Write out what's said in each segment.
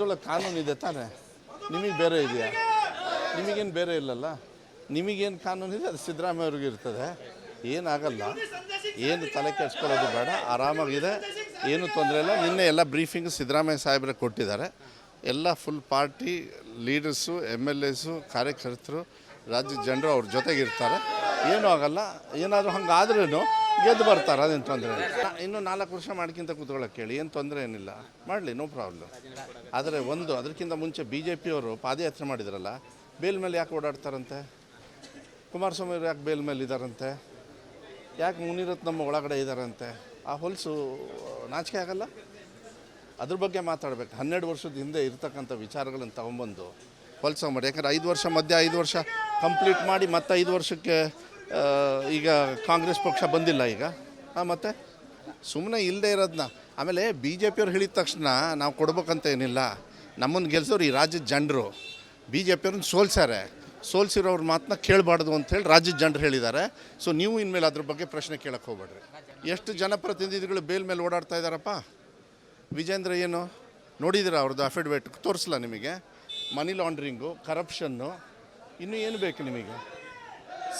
ದೇಶದೊಳಗೆ ಕಾನೂನು ಇದೆ ತಾನೇ? ನಿಮಗೆ ಬೇರೆ ಇದೆಯಾ? ನಿಮಗೇನು ಬೇರೆ ಇಲ್ಲಲ್ಲ? ನಿಮಗೇನು ಕಾನೂನು ಇದೆ? ಅದು ಸಿದ್ದರಾಮಯ್ಯ ಅವ್ರಿಗೆ ಇರ್ತದೆ. ಏನಾಗಲ್ಲ. ಏನು ತಲೆ ಕೆಡ್ಸ್ಕೊಳ್ಳೋದು ಬೇಡ. ಆರಾಮಾಗಿದೆ. ಏನು ತೊಂದರೆ ಇಲ್ಲ. ನಿನ್ನೆ ಎಲ್ಲ ಬ್ರೀಫಿಂಗ್ ಸಿದ್ದರಾಮಯ್ಯ ಸಾಹೇಬ್ರೆ ಕೊಟ್ಟಿದ್ದಾರೆ. ಎಲ್ಲ full party leaders M L S ಕಾರ್ಯಕರ್ತರು ರಾಜ್ಯದ ಜನರು ಅವ್ರ ಜೊತೆಗಿರ್ತಾರೆ. ಏನೂ ಆಗಲ್ಲ. ಏನಾದರೂ ಹಂಗಾದ್ರೂ ಗೆದ್ದು ಬರ್ತಾರೆ, ಅದೇನು ತೊಂದರೆ ಇನ್ನು ನಾಲ್ಕು ವರ್ಷ ಮಾಡ್ಕಿಂತ ಕೂತ್ಕೊಳ್ಳೋಕೆ ಕೇಳಿ, ಏನು ತೊಂದರೆ ಏನಿಲ್ಲ. ಮಾಡಲಿ ನೋ ಪ್ರಾಬ್ಲಮ್ ಆದರೆ ಒಂದು, ಅದಕ್ಕಿಂತ ಮುಂಚೆ ಬಿ ಜೆ ಪಿಯವರು ಪಾದಯಾತ್ರೆ ಮಾಡಿದ್ರಲ್ಲ, ಬೇಲ್ ಮೇಲೆ ಯಾಕೆ ಓಡಾಡ್ತಾರಂತೆ? ಕುಮಾರಸ್ವಾಮಿ ಅವರು ಯಾಕೆ ಬೇಲ್ ಮೇಲೆ ಇದ್ದಾರಂತೆ ಯಾಕೆ ಮುನಿರತ್ ನಮ್ಮ ಒಳಗಡೆ ಇದ್ದಾರಂತೆ ಆ ಹೊಲಸು ನಾಚಿಕೆ ಆಗಲ್ಲ? ಅದ್ರ ಬಗ್ಗೆ ಮಾತಾಡಬೇಕು. ಹನ್ನೆರಡು ವರ್ಷದ ಹಿಂದೆ ಇರ್ತಕ್ಕಂಥ ವಿಚಾರಗಳನ್ನು ತೊಗೊಂಬಂದು ಹೊಲಸ ಮಾಡಿ. ಯಾಕಂದ್ರೆ ಐದು ವರ್ಷ ಮಧ್ಯೆ ಐದು ವರ್ಷ ಕಂಪ್ಲೀಟ್ ಮಾಡಿ ಮತ್ತೆ ಐದು ವರ್ಷಕ್ಕೆ ಈಗ ಕಾಂಗ್ರೆಸ್ ಪಕ್ಷ ಬಂದಿಲ್ಲ ಈಗ. ಮತ್ತೆ? ಸುಮ್ಮನೆ ಇಲ್ಲದೆ ಇರೋದನ್ನ ಆಮೇಲೆ ಬಿ ಜೆ ಪಿಯವ್ರು ಹೇಳಿದ ತಕ್ಷಣ ನಾವು ಕೊಡ್ಬೇಕಂತ ಏನಿಲ್ಲ. ನಮ್ಮನ್ನು ಗೆಲ್ಸೋರು ಈ ರಾಜ್ಯದ ಜನರು. B J ಪಿಯವ್ರನ್ನ ಸೋಲ್ಸ್ಯಾರೆ. ಸೋಲ್ಸಿರೋರ ಮಾತನ್ನ ಕೇಳಬಾರ್ದು ಅಂತೇಳಿ ರಾಜ್ಯದ ಜನರು ಹೇಳಿದ್ದಾರೆ. ಸೊ ನೀವು ಇನ್ಮೇಲೆ ಅದ್ರ ಬಗ್ಗೆ ಪ್ರಶ್ನೆ ಕೇಳಕ್ಕೆ ಹೋಗ್ಬೇಡ್ರಿ. ಎಷ್ಟು ಜನಪ್ರತಿನಿಧಿಗಳು ಬೇಲ್ ಮೇಲೆ ಓಡಾಡ್ತಾ ಇದ್ದಾರಪ್ಪ? ವಿಜೇಂದ್ರ ಏನು? ನೋಡಿದಿರ ಅವ್ರದ್ದು ಅಫಿಡವಿಟ್ ತೋರಿಸಲ್ಲ ನಿಮಗೆ? ಮನಿ ಲಾಂಡ್ರಿಂಗು ಕರಪ್ಷನ್ನು ಇನ್ನೂ ಏನು ಬೇಕು ನಿಮಗೆ?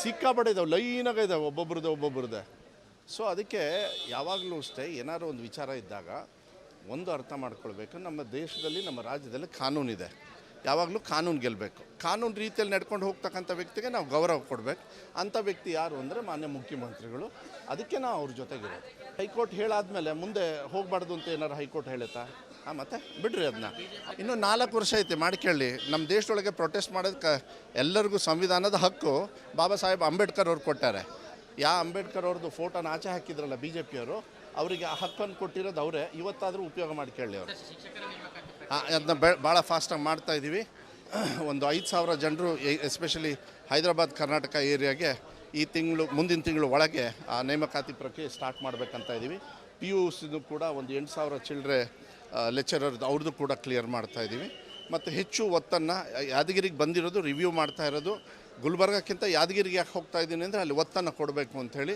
ಸಿಕ್ಕಾಪಟ್ಟೆ ಇದ್ದಾವೆ ಲೈನಾಗ ಇದ್ದಾವೆ ಒಬ್ಬೊಬ್ರದ್ದು, ಒಬ್ಬೊಬ್ರದ್ದೇ. ಸೊ ಅದಕ್ಕೆ ಯಾವಾಗಲೂ ಅಷ್ಟೇ ಏನಾದ್ರು ಒಂದು ವಿಚಾರ ಇದ್ದಾಗ ಒಂದು ಅರ್ಥ ಮಾಡ್ಕೊಳ್ಬೇಕು, ನಮ್ಮ ದೇಶದಲ್ಲಿ, ನಮ್ಮ ರಾಜ್ಯದಲ್ಲಿ ಕಾನೂನಿದೆ. ಯಾವಾಗಲೂ ಕಾನೂನು ಗೆಲ್ಲಬೇಕು ಕಾನೂನು ರೀತಿಯಲ್ಲಿ ನಡ್ಕೊಂಡು ಹೋಗ್ತಕ್ಕಂಥ ವ್ಯಕ್ತಿಗೆ ನಾವು ಗೌರವ ಕೊಡಬೇಕು. ಅಂಥ ವ್ಯಕ್ತಿ ಯಾರು ಅಂದರೆ ಮಾನ್ಯ ಮುಖ್ಯಮಂತ್ರಿಗಳು. ಅದಕ್ಕೆ ನಾವು ಅವ್ರ ಜೊತೆಗಿರೋದು. ಹೈಕೋರ್ಟ್ ಹೇಳಾದಮೇಲೆ ಮುಂದೆ ಹೋಗಬಾರ್ದು ಅಂತ ಏನಾರು ಹೈಕೋರ್ಟ್ ಹೇಳುತ್ತಾ? ಹಾಂ ಮತ್ತೆ ಬಿಡ್ರಿ ಅದನ್ನ ಇನ್ನು ನಾಲ್ಕು ವರ್ಷ ಐತೆ ಮಾಡ್ಕೊಳ್ಳಿ ನಮ್ಮ ದೇಶದೊಳಗೆ ಪ್ರೊಟೆಸ್ಟ್ ಮಾಡೋದಕ್ಕೆ ಎಲ್ಲರಿಗೂ ಸಂವಿಧಾನದ ಹಕ್ಕು. ಬಾಬಾ ಸಾಹೇಬ್ ಅಂಬೇಡ್ಕರ್ ಅವ್ರು ಕೊಟ್ಟಾರೆ. ಯಾ ಅಂಬೇಡ್ಕರ್ ಅವ್ರದ್ದು ಫೋಟೋನ ಆಚೆ ಹಾಕಿದ್ರಲ್ಲ ಬಿ ಜೆ ಪಿಯವರು ಅವರಿಗೆ ಆ ಹಕ್ಕನ್ನು ಕೊಟ್ಟಿರೋದು ಅವರೇ. ಇವತ್ತಾದರೂ ಉಪಯೋಗ ಮಾಡ್ಕೊಳ್ಳಿ ಅವರು. ಅದನ್ನ ಬೆ ಭಾಳ ಫಾಸ್ಟಾಗಿ ಮಾಡ್ತಾ ಇದ್ದೀವಿ ಒಂದು ಐದು ಸಾವಿರ ಜನರು ಎಸ್ಪೆಷಲಿ ಹೈದರಾಬಾದ್, ಕರ್ನಾಟಕ ಏರಿಯಾಗೆ ಈ ತಿಂಗಳು, ಮುಂದಿನ ತಿಂಗಳು ಒಳಗೆ ಆ ನೇಮಕಾತಿ ಪ್ರಕ್ರಿಯೆ ಸ್ಟಾರ್ಟ್ ಮಾಡಬೇಕಂತ ಇದ್ದೀವಿ ಪಿ ಯು ಸಿದು ಕೂಡ ಒಂದು ಎಂಟು ಸಾವಿರ ಚಿಲ್ಡ್ರೆ ಲೆಕ್ಚರರ್ದು ಅವ್ರದ್ದು ಕೂಡ ಕ್ಲಿಯರ್ ಮಾಡ್ತಾ ಇದ್ದೀವಿ ಮತ್ತು ಹೆಚ್ಚು ಒತ್ತನ್ನು ಯಾದಗಿರಿಗೆ ಬಂದಿರೋದು ರಿವ್ಯೂ ಮಾಡ್ತಾ ಇರೋದು. ಗುಲ್ಬರ್ಗಕ್ಕಿಂತ ಯಾದಗಿರಿಗೆ ಯಾಕೆ ಹೋಗ್ತಾ ಇದ್ದೀನಿ ಅಂದರೆ ಅಲ್ಲಿ ಒತ್ತನ್ನು ಕೊಡಬೇಕು ಅಂಥೇಳಿ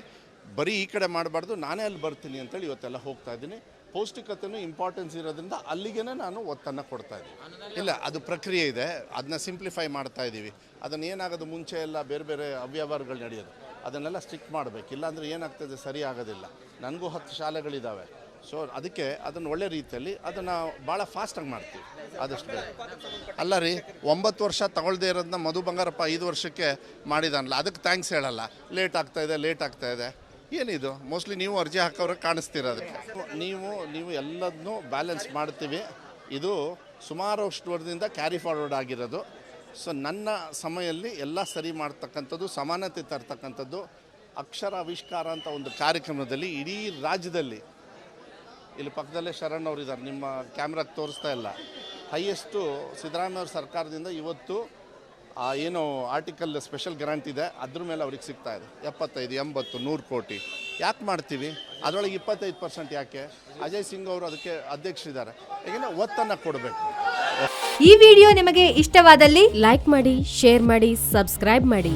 ಬರೀ ಈ ಕಡೆ ಮಾಡಬಾರ್ದು, ನಾನೇ ಅಲ್ಲಿ ಬರ್ತೀನಿ ಅಂತೇಳಿ ಇವತ್ತೆಲ್ಲ ಹೋಗ್ತಾ ಇದ್ದೀನಿ ಪೌಷ್ಟಿಕತೆನೂ ಇಂಪಾರ್ಟೆನ್ಸ್ ಇರೋದ್ರಿಂದ ಅಲ್ಲಿಗೆ ನಾನು ಒತ್ತನ್ನು ಕೊಡ್ತಾ ಇದ್ದೀನಿ. ಇಲ್ಲ, ಅದು ಪ್ರಕ್ರಿಯೆ ಇದೆ. ಅದನ್ನ ಸಿಂಪ್ಲಿಫೈ ಮಾಡ್ತಾ ಇದ್ದೀವಿ. ಅದನ್ನು ಏನಾಗೋದು ಮುಂಚೆ ಎಲ್ಲ ಬೇರೆ ಬೇರೆ ಅವ್ಯವಹಾರಗಳು ನಡೆಯೋದು. ಅದನ್ನೆಲ್ಲ ಸ್ಟ್ರಿಕ್ಟ್ ಮಾಡಬೇಕು. ಇಲ್ಲಾಂದರೆ ಏನಾಗ್ತದೆ? ಸರಿ ಆಗೋದಿಲ್ಲ. ನನಗೂ ಹತ್ತು ಶಾಲೆಗಳಿದ್ದಾವೆ ಸೊ ಅದಕ್ಕೆ ಅದನ್ನು ಒಳ್ಳೆ ರೀತಿಯಲ್ಲಿ ಅದನ್ನು ಭಾಳ ಫಾಸ್ಟಾಗಿ ಮಾಡ್ತೀವಿ. ಆದಷ್ಟು ಬೇಗ. ಅಲ್ಲ ರೀ, ಒಂಬತ್ತು ವರ್ಷ ತಗೊಳ್ದೇ ಇರೋದನ್ನ ಮಧು ಬಂಗಾರಪ್ಪ ಐದು ವರ್ಷಕ್ಕೆ ಮಾಡಿದಾನಲ್ಲ, ಅದಕ್ಕೆ ಥ್ಯಾಂಕ್ಸ್ ಹೇಳಲ್ಲ. ಲೇಟ್ ಆಗ್ತಾಯಿದೆ ಲೇಟ್ ಆಗ್ತಾ ಇದೆ. ಏನಿದು? ಮೋಸ್ಟ್ಲಿ ನೀವು ಅರ್ಜಿ ಹಾಕೋರಿಗೆ ಕಾಣಿಸ್ತೀರ ಅದಕ್ಕೆ. ನೀವು ನೀವು ಎಲ್ಲದನ್ನೂ ಬ್ಯಾಲೆನ್ಸ್ ಮಾಡ್ತೀವಿ. ಇದು ಸುಮಾರು ಅಷ್ಟು ವರ್ಷದಿಂದ ಕ್ಯಾರಿ ಫಾರ್ವರ್ಡ್ ಆಗಿರೋದು. ಸೊ ನನ್ನ ಸಮಯಲ್ಲಿ ಎಲ್ಲ ಸರಿ ಮಾಡ್ತಕ್ಕಂಥದ್ದು, ಸಮಾನತೆ ತರ್ತಕ್ಕಂಥದ್ದು, ಅಕ್ಷರ ಆವಿಷ್ಕಾರ ಅಂತ ಒಂದು ಕಾರ್ಯಕ್ರಮದಲ್ಲಿ ಇಡೀ ರಾಜ್ಯದಲ್ಲಿ. ಇಲ್ಲಿ ಪಕ್ಕದಲ್ಲೇ ಶರಣ್ ಅವರು ಇದ್ದಾರೆ ನಿಮ್ಮ ಕ್ಯಾಮ್ರಾಗೆ ತೋರಿಸ್ತಾ ಇಲ್ಲ. ಹೈಯೆಸ್ಟು ಸಿದ್ದರಾಮಯ್ಯ ಅವ್ರ ಸರ್ಕಾರದಿಂದ ಇವತ್ತು ಏನು ಆರ್ಟಿಕಲ್ ಸ್ಪೆಷಲ್ ಗ್ರಾಂಟ್ ಇದೆ, ಅದ್ರ ಮೇಲೆ ಅವ್ರಿಗೆ ಸಿಗ್ತಾ ಇದೆ. ಎಪ್ಪತ್ತೈದು, ಎಂಬತ್ತು, ನೂರು ಕೋಟಿ. ಯಾಕೆ ಮಾಡ್ತೀವಿ? ಅದರೊಳಗೆ ಇಪ್ಪತ್ತೈದು ಪರ್ಸೆಂಟ್ ಯಾಕೆ? ಅಜಯ್ ಸಿಂಗ್ ಅವರು ಅದಕ್ಕೆ ಅಧ್ಯಕ್ಷರಿದ್ದಾರೆ. ಏಕೆಂದ್ರೆ ಒತ್ತನ್ನು ಕೊಡಬೇಕು. ಈ ವಿಡಿಯೋ ನಿಮಗೆ ಇಷ್ಟವಾದಲ್ಲಿ ಲೈಕ್ ಮಾಡಿ ಶೇರ್ ಮಾಡಿ ಸಬ್ಸ್ಕ್ರೈಬ್ ಮಾಡಿ.